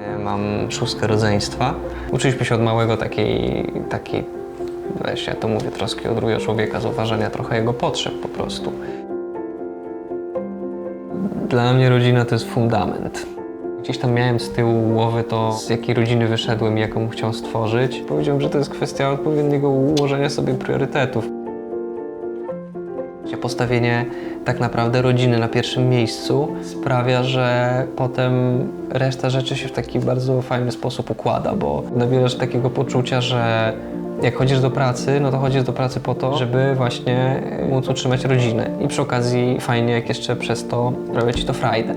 E, Mam szóstkę rodzeństwa. Uczyliśmy się od małego takiej, takiej weź ja to mówię, troski o drugiego człowieka, zauważania trochę jego potrzeb po prostu. Dla mnie rodzina to jest fundament. Gdzieś tam miałem z tyłu głowy to, z jakiej rodziny wyszedłem i jaką chciał stworzyć. Powiedziałem, że to jest kwestia odpowiedniego ułożenia sobie priorytetów. Postawienie tak naprawdę rodziny na pierwszym miejscu sprawia, że potem reszta rzeczy się w taki bardzo fajny sposób układa, bo nabierasz takiego poczucia, że jak chodzisz do pracy, no to chodzisz do pracy po to, żeby właśnie móc utrzymać rodzinę. I przy okazji fajnie, jak jeszcze przez to robię ci to frajdę.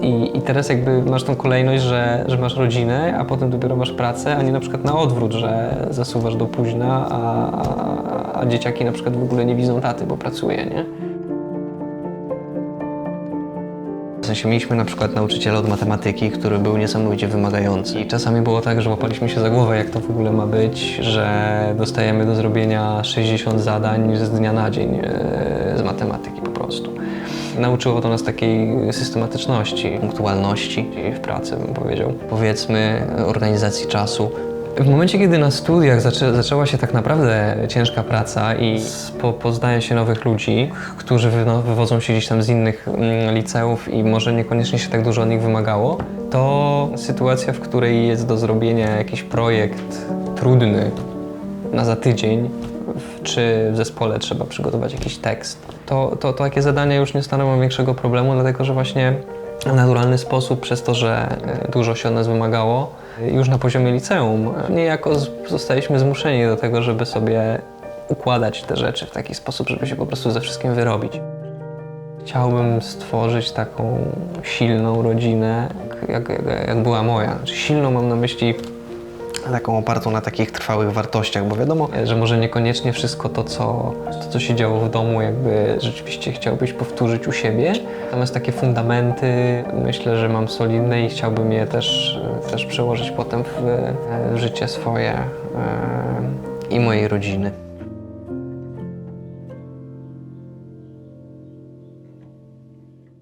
I, I teraz jakby masz tą kolejność, że, że masz rodzinę, a potem dopiero masz pracę, a nie na przykład na odwrót, że zasuwasz do późna, a, a dzieciaki na przykład w ogóle nie widzą taty, bo pracuje, nie? W sensie mieliśmy na przykład nauczyciela od matematyki, który był niesamowicie wymagający. I czasami było tak, że łapaliśmy się za głowę, jak to w ogóle ma być, że dostajemy do zrobienia 60 zadań z dnia na dzień e, z matematyki po prostu. Nauczyło to nas takiej systematyczności, punktualności w pracy, bym powiedział. Powiedzmy, organizacji czasu. W momencie, kiedy na studiach zaczę, zaczęła się tak naprawdę ciężka praca i po, poznaje się nowych ludzi, którzy wy, wywodzą się gdzieś tam z innych mm, liceów i może niekoniecznie się tak dużo od nich wymagało, to sytuacja, w której jest do zrobienia jakiś projekt trudny na za tydzień, czy w zespole trzeba przygotować jakiś tekst, to, to, to takie zadania już nie stanowią większego problemu, dlatego że właśnie naturalny sposób, przez to, że e, dużo się od nas wymagało, już na poziomie liceum, e, niejako zostaliśmy zmuszeni do tego, żeby sobie układać te rzeczy w taki sposób, żeby się po prostu ze wszystkim wyrobić. Chciałbym stworzyć taką silną rodzinę, jak, jak, jak była moja. Znaczy silną mam na myśli taką opartą na takich trwałych wartościach, bo wiadomo, że może niekoniecznie wszystko to, co, to, co się działo w domu, jakby rzeczywiście chciałbyś powtórzyć u siebie. Natomiast takie fundamenty myślę, że mam solidne i chciałbym je też, też przełożyć potem w, w życie swoje e, i mojej rodziny.